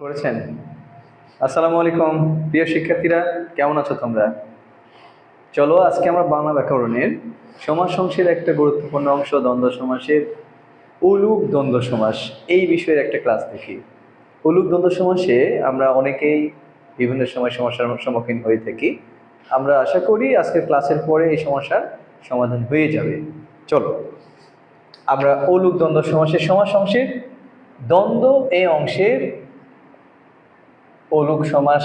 করেছেন। আসসালামু আলাইকুম, প্রিয় শিক্ষার্থীরা, কেমন আছো তোমরা? চলো আজকে আমরা বাংলা ব্যাকরণের সমাজ অংশের একটা গুরুত্বপূর্ণ অংশ, দ্বন্দ্ব সমাসের উলুক দ্বন্দ্ব সমাস এই বিষয়ের একটা ক্লাস দেখি। উলুক দ্বন্দ্ব সমাসে আমরা অনেকেই বিভিন্ন সময় সমস্যার সম্মুখীন হয়ে থাকি। আমরা আশা করি আজকের ক্লাসের পরে এই সমস্যার সমাধান হয়ে যাবে। চলো, আমরা অলুক দ্বন্দ্ব সমাসের সমাজ অংশের দ্বন্দ্ব এই অংশের অলুক সমাস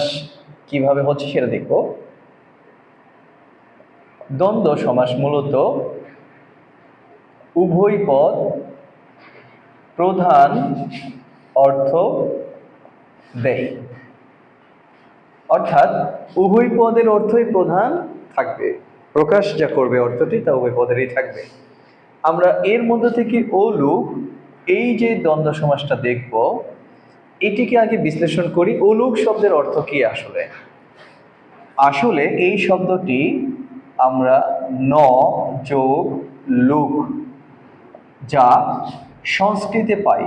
কীভাবে হচ্ছে সেটা দেখব। দ্বন্দ্ব সমাস মূলত উভয় পদ প্রধান অর্থ দেয়। অর্থাৎ উভয় পদের অর্থই প্রধান থাকবে। প্রকাশ যা করবে অর্থটি, তা উভয় পদেরই থাকবে। আমরা এর মধ্যে থেকে অলুক, এই যে দ্বন্দ্ব সমাসটা দেখব এটিকে আগে বিশ্লেষণ করি। অলুক শব্দের অর্থ কি আসলে? আসলে এই শব্দটি আমরা ন যোগ লুক যা সংস্কৃতে পাই।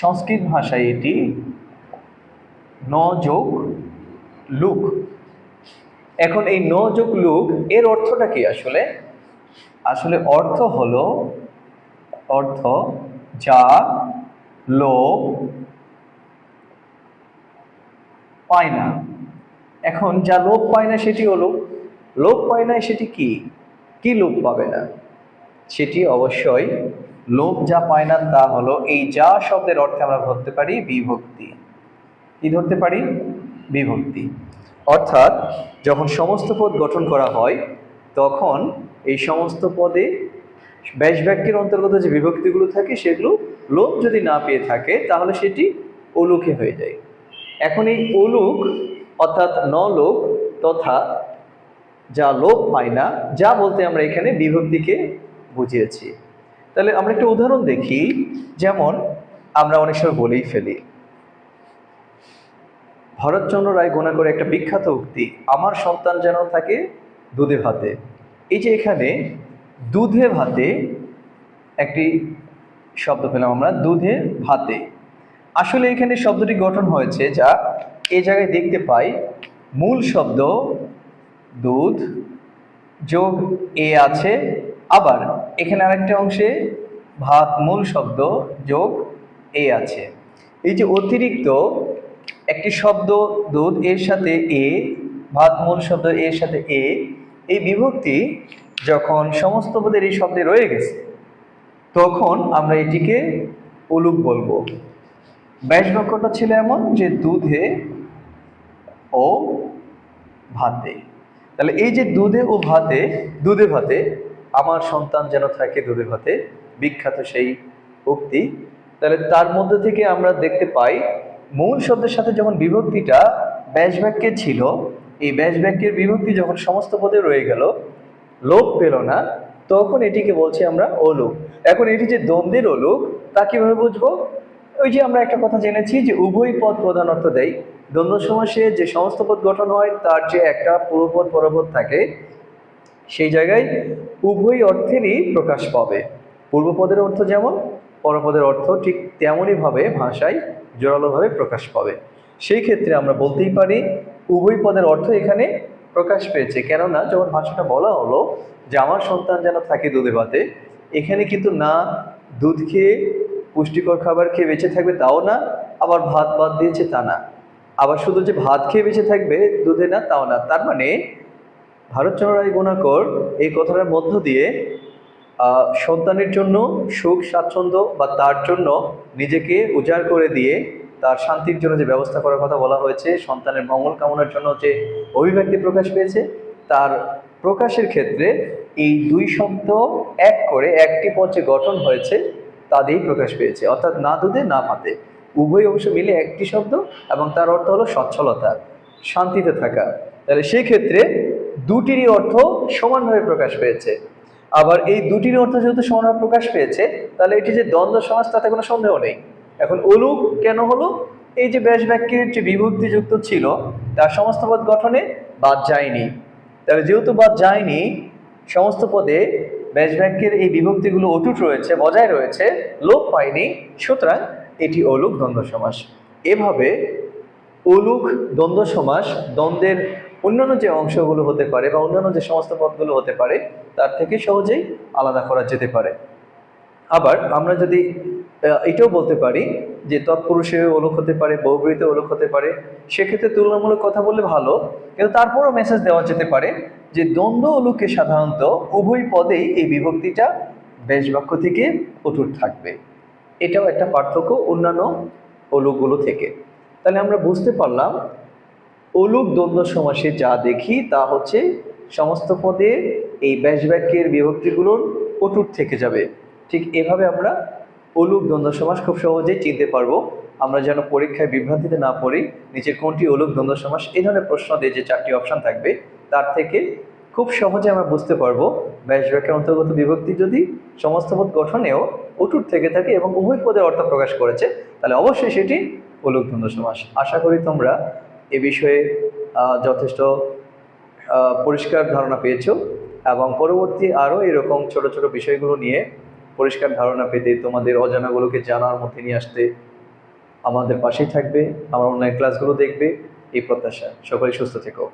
সংস্কৃত ভাষায় এটি ন যোগ লুক। এখন এই ন যোগ লুক এর অর্থটা কি আসলে? আসলে অর্থ হলো, অর্থ যা লোভ পায় না। এখন যা লোভ পায় না সেটি হলো লোভ পায় না সেটি কি? কি লোভ পাবে না? সেটি অবশ্যই লোভ যা পায় না তা হলো এই যা শব্দের অর্থে আমরা ধরতে পারি বিভক্তি। কি ধরতে পারি? বিভক্তি। অর্থাৎ যখন সমস্ত পদ গঠন করা হয়, তখন এই সমস্ত পদে ব্যাস অন্তর্গত যে বিভক্তিগুলো থাকে, সেগুলো লোভ যদি না পেয়ে থাকে, তাহলে সেটি অলুকে হয়ে যায়। এখন এই অলুক অর্থাৎ নলোক তথা যা লোভ পায় না, যা বলতে আমরা এখানে বিভক্তিকে বুঝিয়েছি। তাহলে আমরা একটা উদাহরণ দেখি, যেমন আমরা অনেক সময় বলেই ফেলি, ভরতচন্দ্র রায় গোনা করে একটা বিখ্যাত উক্তি, আমার সন্তান যেন থাকে দুধে ভাতে। এই যে এখানে দুধে ভাতে একটি শব্দ পেলাম আমরা, দুধে ভাতে। আসলে এখানে শব্দটি গঠন হয়েছে যা এই জায়গায় দেখতে পাই। মূল শব্দ দুধ যোগ এ আছে। আবার এখানে আরেকটা অংশে ভাত মূল শব্দ যোগ এ আছে। এই যে অতিরিক্ত একটি শব্দ দুধ এর সাথে এ, ভাত মূল শব্দ এর সাথে এ, এই বিভক্তি যখন সমস্ত পদের এই শব্দে রয়ে গেছে, তখন আমরা এটিকে উলুক বলব। ব্যাস বাক্যটা ছিল এমন যে দুধে ও ভাতে। তাহলে এই যে দুধে ও ভাতে, দুধে ভাতে, আমার সন্তান যেন থাকে দুধে ভাতে, বিখ্যাত সেই উক্তি। তাহলে তার মধ্যে থেকে আমরা দেখতে পাই, মূল শব্দের সাথে যখন বিভক্তিটা ব্যাস বাক্যে ছিল, এই ব্যাস বাক্যের বিভক্তি যখন সমস্ত পদে রয়ে গেল, লোপ পেল না, তখন এটিকে বলছি আমরা অলুক। এখন এটি যে দ্বন্দ্বের অলুক, তা কীভাবে বুঝব? ওই যে আমরা একটা কথা জেনেছি যে উভয় পদ প্রধান অর্থ দেয়। দ্বন্দ্ব সমাসে যে সমস্ত পদ গঠন হয়, তার যে একটা পূর্বপদ পরপদ থাকে, সেই জায়গায় উভয় অর্থেরই প্রকাশ পাবে। পূর্বপদের অর্থ যেমন পরপদের অর্থ ঠিক তেমনইভাবে ভাষায় জোরালোভাবে প্রকাশ পাবে। সেই ক্ষেত্রে আমরা বলতেই পারি, উভয় পদের অর্থ এখানে প্রকাশ পেয়েছে। কেননা যখন ভাষাটা বলা হলো যে, আমার সন্তান যেন থাকে দুধে ভাতে, এখানে কিন্তু না দুধ খেয়ে পুষ্টিকর খাবার খেয়ে বেঁচে থাকবে তাও না, আবার ভাত বাদ দিয়েছে তা না। আবার শুধু যে ভাত খেয়ে বেঁচে থাকবে দুধে না, তাও না। তার মানে ভারতচন্দ্র রায় গুণাকর এই কথাটার মধ্য দিয়ে সন্তানের জন্য সুখ, স্বাচ্ছন্দ্য বা তার জন্য নিজেকে উজাড় করে দিয়ে তার শান্তির জন্য যে ব্যবস্থা করার কথা বলা হয়েছে, সন্তানের মঙ্গল কামনার জন্য যে অভিব্যক্তি প্রকাশ পেয়েছে, তার প্রকাশের ক্ষেত্রে এই দুই শব্দ এক করে একটি যে গঠন হয়েছে। তা দিয়েই প্রকাশ পেয়েছে। অর্থাৎ না দুধে, না ভাতে। উভয় অংশ মিলে একটি শব্দ এবং তার অর্থ হলো সচ্ছলতা, শান্তিতে থাকা। তাহলে সেই ক্ষেত্রে দুটিরই অর্থ সমানভাবে প্রকাশ পেয়েছে। আবার এই দুটির অর্থ যেহেতু সমানভাবে প্রকাশ পেয়েছে, তাহলে এটি যে দ্বন্দ্ব সমাজ, তাতে কোনো সন্দেহ নেই। এখন অলুক কেন হলো? এই যে ব্যাস বাক্যের যে বিভক্তিযুক্ত ছিল, তার সমস্ত পদ গঠনে বাদ যায়নি। তাহলে যেহেতু বাদ যায়নি, সমস্ত পদে ব্যাস বাক্যের এই বিভক্তিগুলো অটুট রয়েছে, বজায় রয়েছে, লোপ পায়নি, সুতরাং এটি অলুক দ্বন্দ্ব সমাস। এভাবে অলুক দ্বন্দ্ব সমাস দ্বন্দ্বের অন্যান্য যে অংশগুলো হতে পারে বা অন্যান্য যে সমস্ত পদগুলো হতে পারে, তার থেকে সহজেই আলাদা করা যেতে পারে। আবার আমরা যদি এটাও বলতে পারি যে তৎপুরুষে ওলক হতে পারে বহুব্রীতে ওলক হতে পারে। সেক্ষেত্রে তুলনামূলক কথা বললে ভালো, কিন্তু তারপরও মেসেজ দেওয়া যেতে পারে যে দ্বন্দ্ব ওলুকে সাধারণত উভয় পদেই এই বিভক্তিটা বেশ বাক্য থেকে অটুট থাকবে। এটাও একটা পার্থক্য অন্যান্য ওলুকগুলো থেকে। তাহলে আমরা বুঝতে পারলাম অলুক দ্বন্দ্ব সমাসে যা দেখি তা হচ্ছে সমস্ত পদে এই ব্যাস বাক্যের বিভক্তিগুলোর অটুট থেকে যাবে। ঠিক এভাবে আমরা অলুক দ্বন্দ্ব সমাস খুব সহজেই চিনতে পারব। আমরা যেন পরীক্ষায় বিভ্রান্তিতে না পড়ি, নিচে কোনটি অলুক দ্বন্দ্ব সমাস এই ধরনের প্রশ্ন দিয়ে যে চারটি অপশন থাকবে, তার থেকে খুব সহজে আমরা বুঝতে পারব। ব্যাস বাক্যের অন্তর্গত বিভক্তি যদি সমস্ত পদ গঠনেও অটুট থেকে থাকে এবং উভয় পদের অর্থ প্রকাশ করেছে, তাহলে অবশ্যই সেটি অলুক দ্বন্দ্ব সমাস। আশা করি তোমরা এ বিষয়ে যথেষ্ট পরিষ্কার ধারণা পেয়েছ এবং পরবর্তী আরও এরকম ছোট ছোট বিষয়গুলো নিয়ে পরিষ্কার ধারণা পেতে তোমাদের অজানাগুলোকে জানার মধ্যে নিয়ে আসতে আমাদের পাশেই থাকবে। আমার অনলাইন ক্লাসগুলো দেখবে। এই প্রত্যাশা। সকলে সুস্থ থেকো।